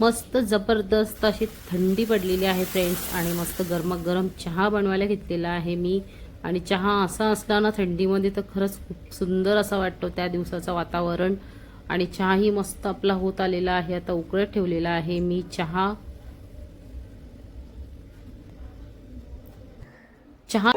मस्त जबरदस्त अशी थंडी पडलेली आहे फ्रेंड्स आणि मस्त गरमागरम चहा बनवायला घेतलेला आहे मी. आणि चहा असा असला ना थंडीमध्ये तर खरंच खूप सुंदर असा वाटतो त्या दिवसाचं वातावरण. आणि चहाही मस्त आपला होत आलेला आहे आता उकळत ठेवलेला आहे मी चहा. चहा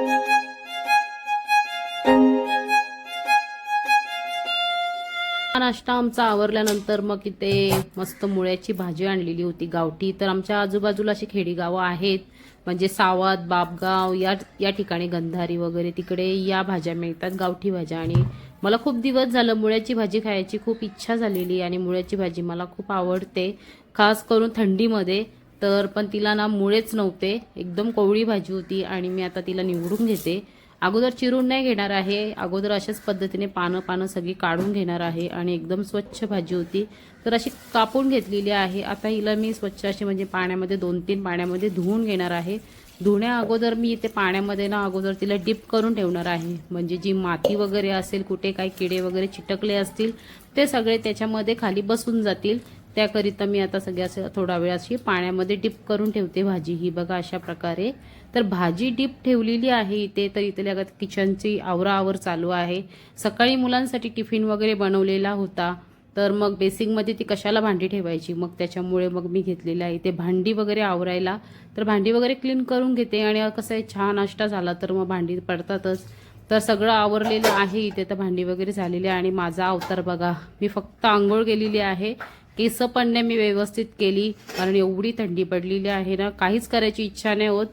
नाश्ता आमचा आवरल्यानंतर मग इथे मस्त मुळ्याची भाजी आणलेली होती गावठी. तर आमच्या आजूबाजूला अशी खेडीगावं आहेत. म्हणजे सावत बापगाव या या ठिकाणी गंधारी वगैरे तिकडे या भाज्या मिळतात गावठी भाज्या. आणि मला खूप दिवस झालं मुळ्याची भाजी खायची. खूप इच्छा झालेली आणि मुळ्याची भाजी मला खूप आवडते. खास करून थंडीमध्ये. तर पण तिला ना मुळेच नव्हते. एकदम कोवळी भाजी होती आणि मी आता तिला निवडून घेते. अगोदर चिरून नाही घेणार आहे. अगोदर अशाच पद्धतीने पानं पानं सगळी काढून घेणार आहे आणि एकदम स्वच्छ भाजी होती. तर अशी कापून घेतलेली आहे. आता हिला मी स्वच्छ अशी म्हणजे पाण्यामध्ये दोन तीन पाण्यामध्ये धुवून घेणार आहे. धुण्या अगोदर मी इथे पाण्यामध्ये ना अगोदर तिला डिप करून ठेवणार आहे. म्हणजे जी माती वगैरे असेल कुठे काही किडे वगैरे चिटकले असतील ते सगळे त्याच्यामध्ये खाली बसून जातील. त्याकरिता मी आता सगळ्या असं थोडा वेळ अशी पाण्यामध्ये डिप करून ठेवते भाजी. ही बघा अशा प्रकारे तर भाजी डीप ठेवलेली आहे इथे तर इथल्या किचनची आवराआवर चालू आहे. सकाळी मुलांसाठी टिफिन वगैरे बनवलेला होता. तर मग बेसिंगमध्ये ती कशाला भांडी ठेवायची? मग त्याच्यामुळे मग मी घेतलेलं आहे. इथे भांडी वगैरे आवरायला तर भांडी वगैरे क्लीन करून घेते आणि कसं आहे छान नाश्ता झाला तर मग भांडी पडतातच. तर सगळं आवरलेलं आहे. इथे तर भांडी वगैरे झालेली आहे आणि माझा अवतार बघा. मी फक्त आंघोळ गेलेली आहे. केस पण नाही मी व्यवस्थित केली. कारण एवढी थंडी पडलेली आहे ना. काहीच करायची इच्छा नाही होत.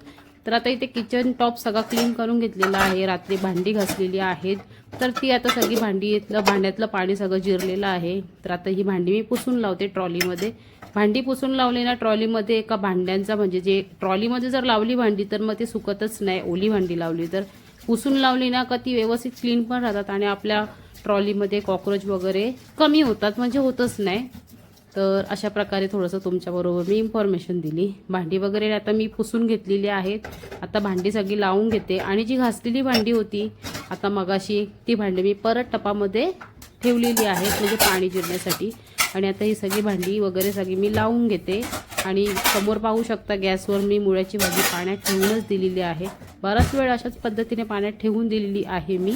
तर आता इथे किचन टॉप सगळा क्लीन करून घेतलेला आहे. रात्री भांडी घासलेली आहेत. तर ती आता सगळी भांडी इथलं भांड्यातलं पाणी सगळं जिरलेलं आहे. तर आता ही भांडी मी पुसून लावते ट्रॉलीमध्ये भांडी पुसून लावली ना ट्रॉलीमध्ये एका भांड्यांचा म्हणजे जे ट्रॉलीमध्ये जर लावली भांडी तर मग ती सुकतच नाही. ओली भांडी लावली तर. पुसून लावली ना का ती व्यवस्थित क्लीन पण राहतात आणि आपल्या ट्रॉलीमध्ये कॉक्रोच वगैरे कमी होतात. म्हणजे होतच नाही. तर अशा प्रकारे थोडंसं तुमच्याबरोबर मी इन्फॉर्मेशन दिली. भांडी वगैरे आता मी पुसून घेतलेली आहेत. आता भांडी सगळी लावून घेते. आणि जी घासलेली भांडी होती आता मगाशी ती भांडी मी परत टपामध्ये ठेवलेली आहेत म्हणजे पाणी जिरण्यासाठी. आणि आता ही सगळी भांडी वगैरे सगळी मी लावून घेते. आणि समोर पाहू शकता गॅसवर मी मुळ्याची भाजी पाण्यात ठेवूनच दिलेली आहे. बराच वेळ अशाच पद्धतीने पाण्यात ठेवून दिलेली आहे मी.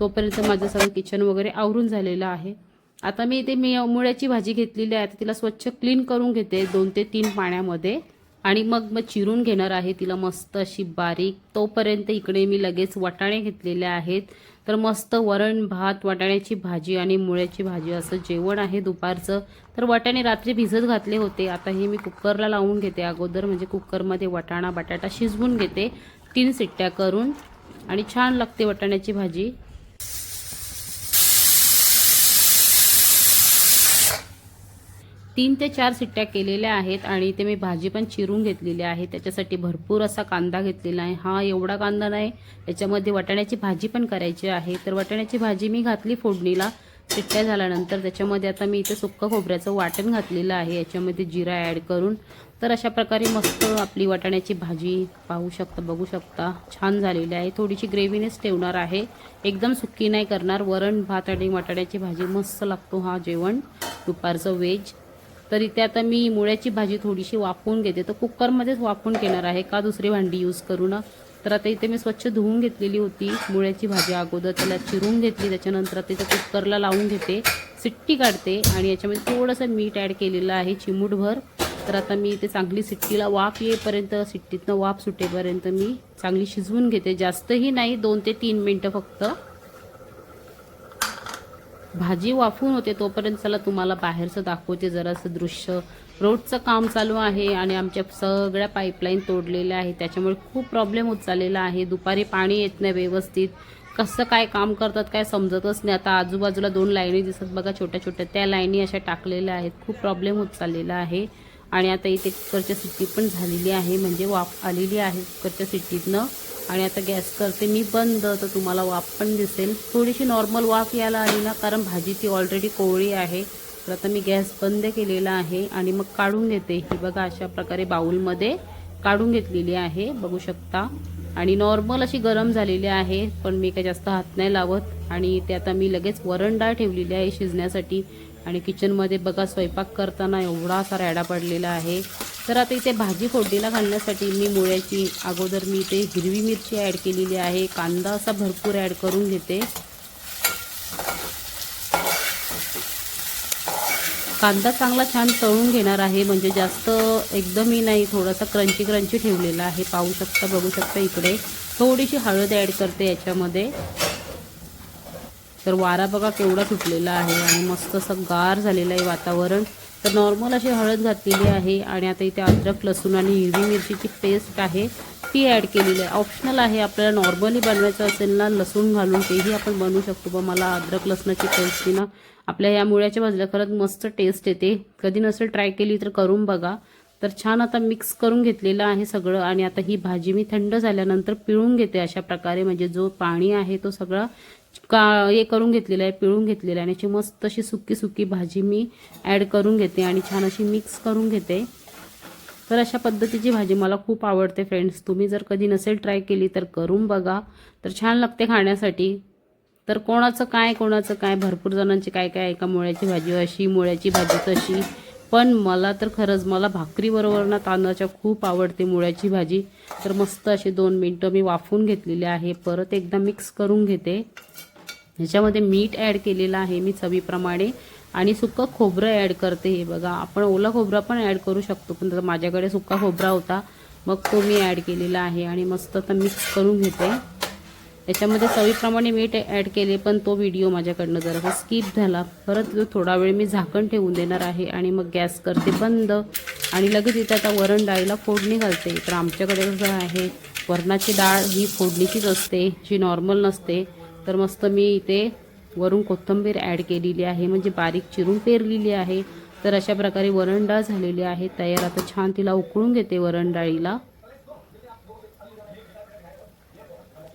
तोपर्यंत माझं सगळं किचन वगैरे आवरून झालेलं आहे. आता मी इथे मी मुळ्याची भाजी घेतलेली आहे. आता तिला स्वच्छ क्लीन करून घेते दोन ते तीन पाण्यामध्ये. आणि मग मग चिरून घेणार आहे. तिला मस्त अशी बारीक तोपर्यंत इकडे मी लगेच वाटाणे घेतलेले आहेत. तर मस्त वरण भात वाटाण्याची भाजी आणि मुळ्याची भाजी असं जेवण आहे दुपारचं. तर वाटाणे रात्री भिजत घातले होते. आता हे मी कुकरला लावून घेते अगोदर. म्हणजे कुकरमध्ये वाटाणा बटाटा शिजवून घेते. तीन सिट्ट्या करून. आणि छान लागते वाटाण्याची भाजी. तीन ते चार सिट्ट्या केलेल्या आहेत आणि ते मी भाजी पण चिरून घेतलेली आहे. त्याच्यासाठी भरपूर असा कांदा घेतलेला आहे. हा एवढा कांदा नाही त्याच्यामध्ये वाटाण्याची भाजी पण करायची आहे. तर वाटाण्याची भाजी मी घातली फोडणीला. सिट्ट्या झाल्यानंतर त्याच्यामध्ये आता मी इथे सुक्कं खोबऱ्याचं वाटण घातलेलं आहे. याच्यामध्ये जिरा ॲड करून. तर अशा प्रकारे मस्त आपली वाटाण्याची भाजी पाहू शकता बघू शकता. छान झालेली आहे. थोडीशी ग्रेव्हीनेच ठेवणार आहे. एकदम सुक्की नाही करणार. वरण भात आणि वाटाण्याची भाजी मस्त लागतो हा जेवण. दुपारचं वेज तर इथे आता मी मुळ्याची भाजी थोडीशी वाफवून घेते. तर कुकरमध्येच वाफवून घेणार आहे का? दुसरी भांडी यूज करू ना. तर आता इथे मी स्वच्छ धुवून घेतलेली होती मुळ्याची भाजी अगोदर. त्याला चिरून घेतली. त्याच्यानंतर आता इथे कुकरला लावून घेते. सिट्टी काढते आणि याच्यामध्ये थोडंसं मीठ ॲड केलेलं आहे चिमूटभर. तर आता मी इथे चांगली सिट्टीला वाफ येईपर्यंत सिट्टीतनं वाफ सुटेपर्यंत मी चांगली शिजवून घेते. जास्तही नाही दोन ते तीन मिनटं फक्त. भाजी वाफून होते तोपर्यंत चला तुम्हाला बाहेरचं दाखवते. जरासं दृश्य. रोडचं काम चालू आहे आणि आमच्या सगळ्या पाईपलाईन तोडलेल्या आहेत. त्याच्यामुळे खूप प्रॉब्लेम होत चाललेला आहे. दुपारी पाणी येत नाही व्यवस्थित. कसं काय काम करतात काय समजतच नाही. आता आजूबाजूला दोन लाईनी दिसत बघा छोट्या छोट्या. त्या लाईनी अशा टाकलेल्या आहेत. खूप प्रॉब्लेम होत चाललेला आहे. आणि आता इथे कुकरच्या सिट्टी पण झालेली आहे. म्हणजे वाफ आलेली आहे कुकरच्या सिट्टीतनं आणि आता गॅस करते. मी बंद तर तुम्हाला वाफ पण दिसेल. थोडीशी नॉर्मल वाफ यायला आली ना कारण भाजी ती ऑलरेडी कोवळी आहे. तर आता मी गॅस बंद केलेला आहे आणि मग काढून घेते. ही बघा अशा प्रकारे बाऊलमध्ये काढून घेतलेली आहे. बघू शकता. आणि नॉर्मल अशी गरम झालेली आहे पण मी काही जास्त हात नाही लावत. आणि ते आता मी लगेच वरण डाळ ठेवलेली आहे शिजण्यासाठी. आणि किचनमध्ये बघा स्वयंपाक करताना एवढा असा रॅडा पडलेला आहे. तर आता इथे भाजी फोडणीला घालण्यासाठी मी मुळ्याची अगोदर मी इथे हिरवी मिरची ॲड केलेली आहे. कांदा असा भरपूर ॲड करून घेते. कांदा चांगला छान तळून घेणार आहे म्हणजे जास्त एकदमही नाही थोडासा क्रंची क्रंची ठेवलेला आहे. पाहू शकता बघू शकता इकडे. थोडीशी हळद ॲड करते याच्यामध्ये. तर वारा बघा केवढा सुटलेला आहे आणि मस्त असं गार झालेलं आहे वातावरण. तर नॉर्मल अशी हळद घातलेली आहे आणि आता इथे अद्रक लसूण आणि हिरवी मिरचीची पेस्ट आहे. ती ॲड केलेली आहे. ऑप्शनल आहे आपल्याला नॉर्मली बनवायचं असेल ना लसूण घालून तेही आपण बनवू शकतो. पण मला अद्रक लसणाची पेस्ट ना आपल्या या मुळ्याच्या भाजल्या खरंच मस्त टेस्ट येते. कधी नसेल ट्राय केली तर करून बघा. तर छान आता मिक्स करून घेतलेलं आहे सगळं आणि आता ही भाजी मी थंड झाल्यानंतर पिळून घेते अशा प्रकारे. म्हणजे जो पाणी आहे तो सगळा का हे करून घेतलेलं आहे पिळून घेतलेलं आहे आणि याची मस्त अशी सुकी सुकी भाजी मी ॲड करून घेते आणि छान अशी मिक्स करून घेते. तर अशा पद्धतीची भाजी मला खूप आवडते फ्रेंड्स तुम्ही जर कधी नसेल ट्राय केली तर करून बघा. तर छान लागते खाण्यासाठी. तर कोणाचं काय कोणाचं काय भरपूर जणांची काय काय एका मुळ्याची भाजी अशी मुळ्याची भाजी तशी. पण मला तर खरंच मला भाकरीबरोबर ना तांदळाच्या खूप आवडते मुळ्याची भाजी. तर मस्त अशी दोन मिनटं मी वाफवून घेतलेली आहे. परत एकदा मिक्स करून घेते. ह्याच्यामध्ये मीठ ॲड केलेलं आहे मी चवीप्रमाणे. आणि सुक्कं खोबरं ॲड करते. हे बघा आपण ओला खोबरा पण ॲड करू शकतो पण माझ्याकडे सुक्का खोबरा होता. मग तो मी ॲड केलेला आहे आणि मस्त आता मिक्स करून घेते. याच्यामध्ये चवीप्रमाणे मीठ ॲड केले पण तो व्हिडिओ माझ्याकडनं जरासा स्किप झाला. परत थोडा वेळ मी झाकण ठेवून देणार आहे आणि मग गॅस करते बंद. आणि लगेच इथं आता वरण डाळीला फोडणी घालते. तर आमच्याकडे कसं आहे वरणाची डाळ ही फोडणीचीच असते जी नॉर्मल नसते. तर मस्त मी इथे वरून कोथिंबीर ॲड केलेली आहे म्हणजे बारीक चिरून पेरलेली आहे. तर अशा प्रकारे वरण डाळ झालेली आहे. तयार आता छान तिला उकळून घेते वरण डाळीला.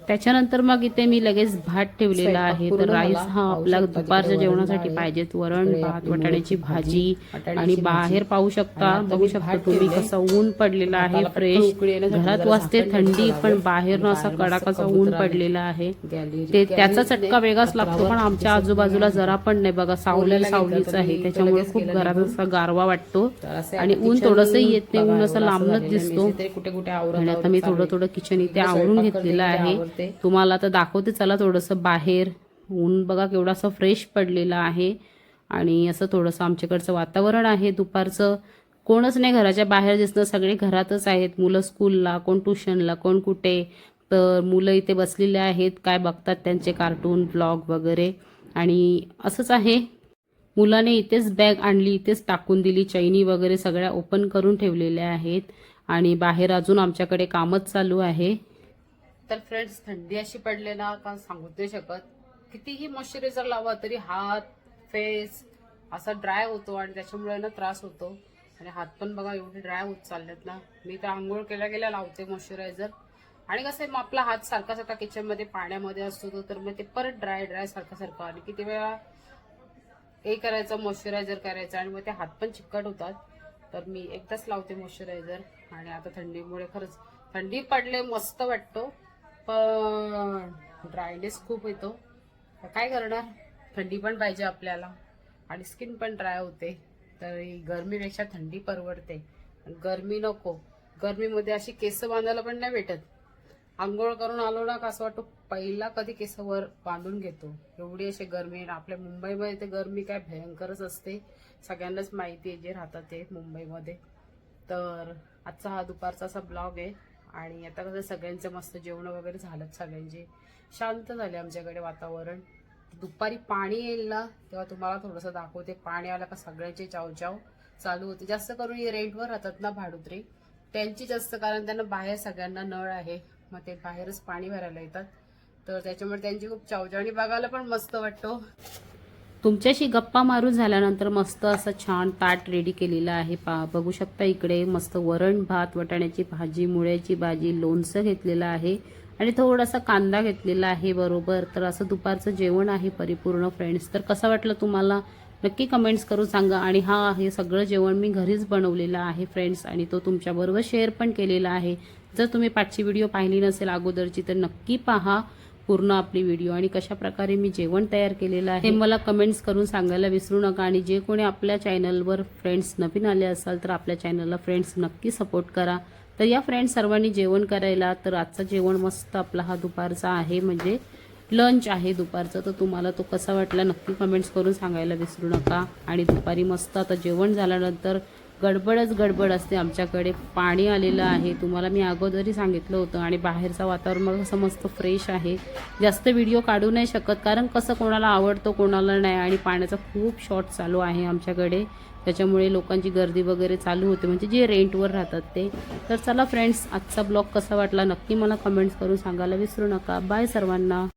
त्याच्यानंतर मग इथे मी लगेच भात ठेवलेला आहे. तर राईस हा आपला दुपारच्या जेवणासाठी पाहिजेत वरण भात वाटाण्याची भाजी आणि बाहेर पाहू शकता. बघू शकता तुम्ही कसं ऊन पडलेला आहे फ्रेश घरात वाजते थंडी पण बाहेर असा कडाकाचा ऊन पडलेला आहे. ते त्याचा चटका वेगळाच लागतो पण आमच्या आजूबाजूला जरा पण नाही बघा सावली सावलीच आहे. त्याच्यामुळे खूप घरात असा गारवा वाटतो आणि ऊन थोडंसं येत नाही ऊन असं लांबनच दिसतो. कुठे कुठे आणि आता मी थोडं थोडं किचन इथे आवरून घेतलेलं आहे तुम्हाला आता दाखवते चला थोडंसं बाहेर. ऊन बघा केवढं असं फ्रेश पडलेलं आहे. आणि असं थोडंसं आमच्याकडचं वातावरण आहे. दुपारचं कोणच नाही घराच्या बाहेर दिसणं. सगळे घरातच आहेत. मुलं स्कूलला कोण ट्युशनला कोण कुठे. तर मुलं इथे बसलेले आहेत. काय बघतात त्यांचे कार्टून ब्लॉग वगैरे. आणि असंच आहे. मुलाने इथेच बॅग आणली इथेच टाकून दिली. चैनी वगैरे सगळ्या ओपन करून ठेवलेल्या आहेत. आणि बाहेर अजून आमच्याकडे कामच चालू आहे. तर फ्रेंड्स थंडी अशी पडले ना का सांगू नाही शकत. कितीही मॉइश्चरायझर लावा तरी हात फेस असा ड्राय होतो आणि त्याच्यामुळे ना त्रास होतो. आणि हात पण बघा एवढे ड्राय होत चाललेत ना. मी तर आंघोळ केल्या गेल्या लावते मॉइश्चरायझर. आणि कसं आहे मग आपला हात सारखा सारखा किचनमध्ये पाण्यामध्ये असतो तर मग ते परत ड्राय ड्राय सारखा सारखं आणि किती वेळा हे करायचं मॉइश्चरायझर करायचं आणि मग ते हात पण चिकट होतात. तर मी एकदाच लावते मॉइश्चरायझर. आणि आता थंडीमुळे खरंच थंडी पडले मस्त वाटतो. पण ड्रायनेस खूप येतो. काय करणार? थंडी पण पाहिजे आपल्याला. आणि स्किन पण ड्राय होते. तर गरमीपेक्षा थंडी परवडते. गरमी नको. गरमीमध्ये अशी केस बांधायला पण नाही भेटत. आंघोळ करून आलो ना का असं वाटतो पहिला कधी केस वर बांधून घेतो. एवढी अशी गरमी आपल्या मुंबईमध्ये ते गरमी काय भयंकरच असते. सगळ्यांनाच माहिती आहे जे राहतात ते मुंबईमध्ये. तर आजचा हा दुपारचा असा ब्लॉग आहे. आणि आता कसं सगळ्यांचं मस्त जेवण वगैरे झालं सगळ्यांचे. शांत झाले आमच्याकडे वातावरण. दुपारी पाणी येईल ना तेव्हा तुम्हाला थोडंसं दाखवते. पाणी आलं का सगळ्यांचे चावचाव चालू होते. जास्त करून हे रेंटवर राहतात ना भाडुत्रे त्यांची जास्त कारण त्यांना बाहेर सगळ्यांना नळ आहे. मग ते बाहेरच पाणी भरायला येतात. तर त्याच्यामुळे त्यांची खूप चावचाव आणि बघायला पण मस्त वाटतो. तुमच्याशी गप्पा मारून झाल्यानंतर मस्त असं छान ताट रेडी केलेलं आहे. पा बघू शकता इकडे मस्त वरण भात वटाण्याची भाजी मुळ्याची भाजी लोणचं घेतलेलं आहे आणि थोडासा कांदा घेतलेला आहे बरोबर. तर असं दुपारचं जेवण आहे परिपूर्ण फ्रेंड्स तर कसं वाटलं तुम्हाला? नक्की कमेंट्स करून सांगा. आणि हा हे सगळं जेवण मी घरीच बनवलेलं आहे फ्रेंड्स आणि तो तुमच्याबरोबर शेअर पण केलेला आहे. जर तुम्ही पाचची व्हिडिओ पाहिली नसेल अगोदरची तर नक्की पहा. पूर्ण आपली व्हिडिओ आणि कशा प्रकारे मी जेवण तयार केलेलं आहे हे मला कमेंट्स करून सांगायला विसरू नका. आणि जे कोणी आपल्या चॅनलवर फ्रेंड्स नवीन आले असाल तर आपल्या चॅनलला फ्रेंड्स नक्की सपोर्ट करा. तर या फ्रेंड्स सर्वांनी जेवण करायला तर आजचं जेवण मस्त आपला हा दुपारचा आहे म्हणजे लंच आहे दुपारचं. तर तुम्हाला तो कसा वाटला नक्की कमेंट्स करून सांगायला विसरू नका. आणि दुपारी मस्त आता जेवण झाल्यानंतर गडबडच गडबड असते आमच्याकडे. पाणी आलेलं आहे. तुम्हाला मी अगोदरही सांगितलं होतं आणि बाहेरचं वातावरण मला असं मस्त फ्रेश आहे. जास्त व्हिडिओ काढू नाही शकत कारण कसं कोणाला आवडतो कोणाला नाही आणि पाण्याचा खूप शॉर्ट चालू आहे आमच्याकडे. त्याच्यामुळे लोकांची गर्दी वगैरे चालू होते. म्हणजे जे रेंटवर राहतात ते. तर चला फ्रेंड्स आजचा ब्लॉग कसा वाटला नक्की मला कमेंट्स करून सांगायला विसरू नका. बाय सर्वांना.